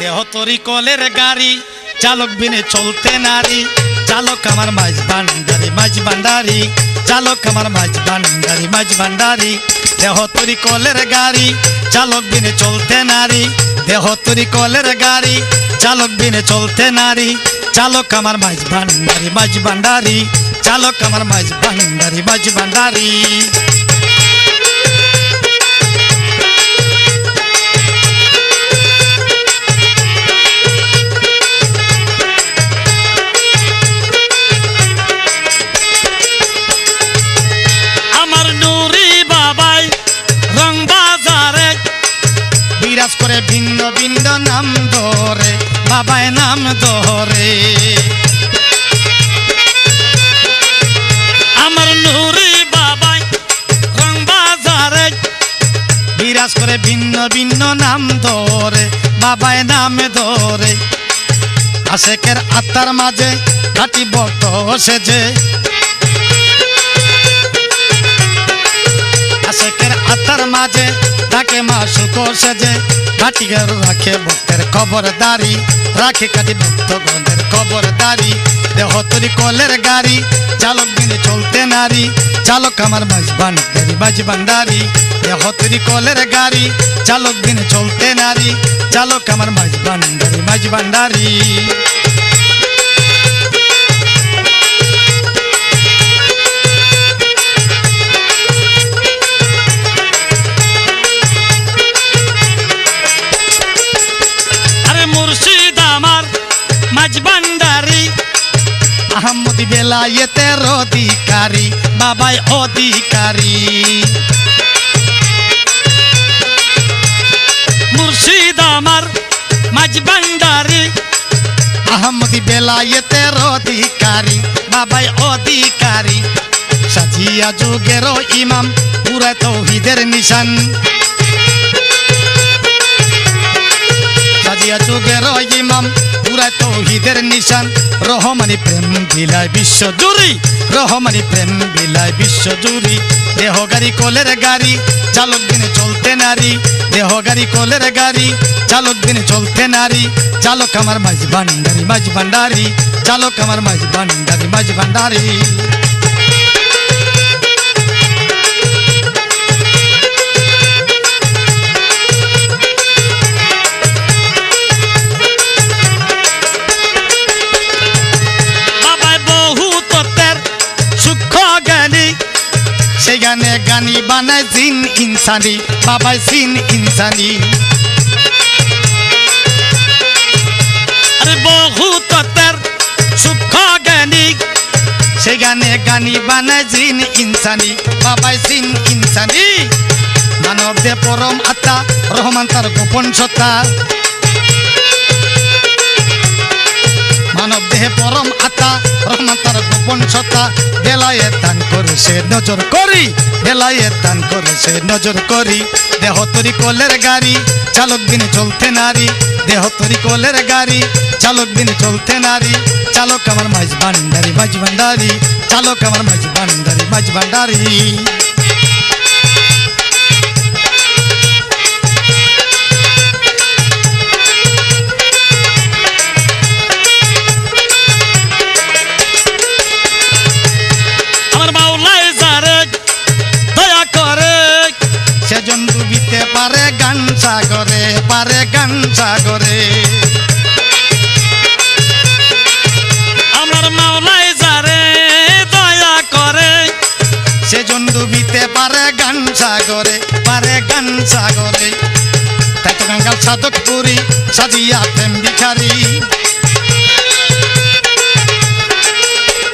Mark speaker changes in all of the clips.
Speaker 1: দেহ তরি কলের গাড়ি, চালক বিনে চলতে নারী, চালক আমার মাঝ ভান্ডারি মাঝ ভান্ডারি, চালক আমার মাঝ ভান্ডারি মাঝ ভান্ডারি, দেহ তরি কলের গাড়ি, চালক বিনে চলতে নারী, দেহ তরি কলের গাড়ি, চালক বিনে চলতে নারী, চালক আমার মাঝ ভান্ডারি মাঝ ভান্ডারি, চালক আমার মাঝ ভান্ডারি মাঝ ভান্ডারি। নাম ধরে বাবায় নাম ধরে। আমার নুরি বাবাই রং বাজারে, বিরাজ করে ভিন্ন ভিন্ন নাম ধরে বাবায় নাম ধরে। আশেকের আত্মার মাঝে কাটি বট সেজে। আশেকের আত্মার মাঝে তাকে মা শুকো সেজে। কাটিগার রাখে ভক্তের খবরদারি রাখে কাটি ভক্তগণের খবরদারি দেহ তরি কলের গাড়ি, চালক দিনে চলতে নারী, চালক আমার বাজবান দেরি ভান্ডারি দেহ তরি কলের গাড়ি, চালক দিনে চলতে নারী, চালক আমার মাঝ ভান্ডারি মাঝ বেলায়েতের অধিকারী বাবাই অধিকারী। মুর্শিদ আমার মাঝ ভান্ডারি। আহমদি বেলায়েতের অধিকারী বাবাই অধিকারী। সাজিয়া যুগের ইমাম পুরা তৌহিদের নিশান। পুরা তৌহিদের নিশান। রহমানি প্রেম দিলায় বিশ্ব জুড়ি। রহমানি প্রেম দিলায় বিশ্ব জুড়ি। দেহ গাড়ি, কোলের গাড়ি, চালক দিনে চলতে নারী। দেহ গাড়ি, কোলের গাড়ি, চালক দিনে চলতে নারী। চালক আমার মাঝ ভান্ডারি মাঝ ভান্ডারি। চালক আমার মাঝ ভান্ডারি মাঝ ভান্ডারি। গানে বানায় জিন ইনসানি বাবাই জিন ইনসানি। বহু তত্ত্বের সূক্ষ্ম জ্ঞানী। সেই গানে গানি বানায় জিন ইনসানি বাবাই জিন ইনসানি। মানব দে পরম আত্মা রহমান তার গোপন সত্তা। মানব দেহে পরম আত্মা রহমান তার গোপন সত্তা। বেলায়ে দান সে নজর করি, বেলায়ে দান সে নজর করি। দেহ তরি কলের গাড়ি, চালক দিনে চলতে নারী। দেহ তরি কলের গাড়ি, চালক দিনে চলতে নারী। চালক আমার মাঝ ভান্ডারি মাঝ ভান্ডারি। চালক আমার মাঝ ভান্ডারি মাঝ ভান্ডারি। গান সাগরে, পারে গান সাগরে। তাই তো গঙ্গাল সাধক পুরি সাজিয়া প্রেম ভিখারি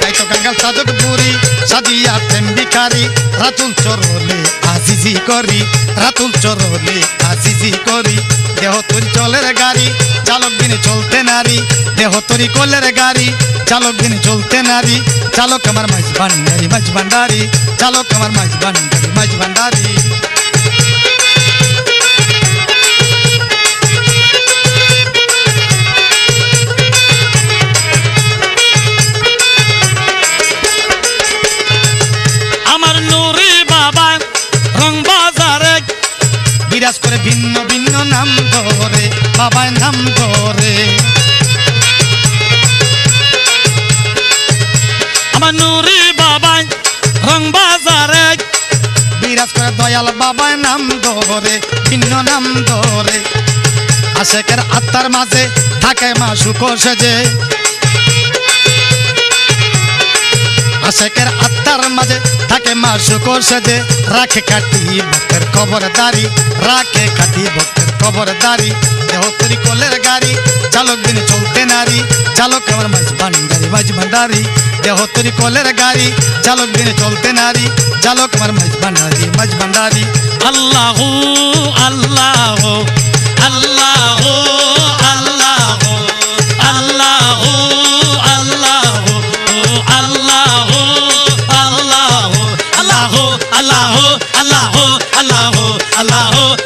Speaker 1: তাই তো গঙ্গাল সাধক পুরি সাজিয়া প্রেম ভিখারি রাতুল চরলে আজিজি করি, রাতুল চরলে আজিজি করি। দেহ তুই চলের গাড়ি, চালক দিনে চলতে নারী। দেহ তরি কলের গাড়ি, চালক দিনে চলতে নারী। চালক আমার মাঝ ভান্ডারি মাঝ ভান্ডারি। চালক আমার মাঝ ভান্ডারি মাঝ ভান্ডারি। দয়াল বাবায় নাম ধরে, ভিন্ন নাম ধরে। আশেকের আত্মার মাঝে থাকে মা সুখ সেজে। আশেকের আত্মার মাঝে থাকে মা সুখ সেজে। রাখে কাটি ভক্তের খবরদারি রাখে কাটি ভক্তের খবরদারি দেহ তৈরি কলের গাড়ি চালক দিনে চলতে নারী চালক আমার মাঝ ভান্ডারি মাঝ ভান্ডারি দেহ তৈরি কলের গাড়ি চালক দিনে চলতে নারী চালক আমার মাঝ ভান্ডারি মাঝ ভান্ডারি আল্লাহ আল্লাহ আল্লাহ আল্লাহ আল্লাহ আল্লাহ আল্লাহ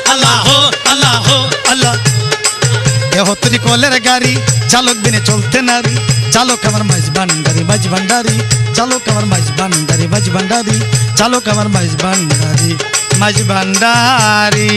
Speaker 1: দেহ তৈরি কলের গাড়ি, চালক দিনে চলতে নারী, চালক আমার মাঝ ভান্ডারি মাঝ ভান্ডারি, চালক আমার মাঝ ভান্ডারি মাঝ ভান্ডারি, চালক আমার মাঝ ভান্ডারি মাঝ ভান্ডারি।